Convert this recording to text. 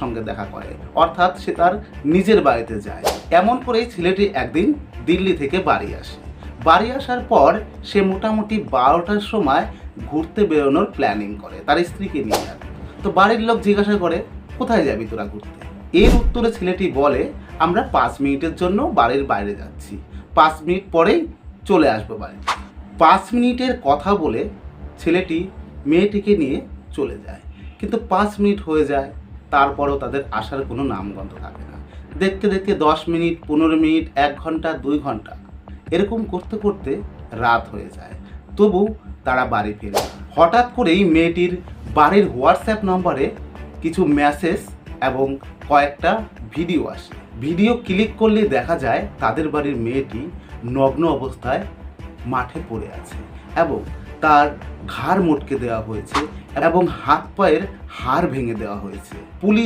সঙ্গে দেখা করে। অর্থাৎ সে তার নিজের বাড়িতে যায়। এমন করেই ছেলেটি একদিন দিল্লি থেকে বাড়ি আসে। বাড়ি আসার পর সে মোটামুটি বারোটার সময় ঘুরতে বেরোনোর প্ল্যানিং করে, তার স্ত্রীকে নিয়ে যাবে। তো বাড়ির লোক জিজ্ঞাসা করে, কোথায় যাবি তোরা ঘুরতে? এর উত্তরে ছেলেটি বলে, আমরা পাঁচ মিনিটের জন্য বাড়ির বাইরে যাচ্ছি। পাঁচ মিনিট পরেই চলে আসব বাড়ি। পাঁচ মিনিটের কথা বলে ছেলেটি মেয়েটিকে নিয়ে চলে যায়। কিন্তু পাঁচ মিনিট হয়ে যায় তারপরও তাদের আসার কোনো নামগন্ধ থাকে না। দেখতে দেখতে দশ মিনিট, পনেরো মিনিট, এক ঘণ্টা, দুই ঘণ্টা, এরকম করতে করতে রাত হয়ে যায়। তবু তারা বাড়ি ফিরে। হঠাৎ করেই মেয়েটির বাড়ির হোয়াটসঅ্যাপ নম্বরে কিছু মেসেজ এবং কয়েকটা ভিডিও আসে। ভিডিও ক্লিক করলে দেখা যায় তাদের বাড়ির মেয়েটি নগ্ন অবস্থায় মাঠে পড়ে আছে এবং তার ঘাড় মটকে দেওয়া হয়েছে এবং হাত পায়ের হাড় ভেঙে দেওয়া হয়েছে। পুলিশ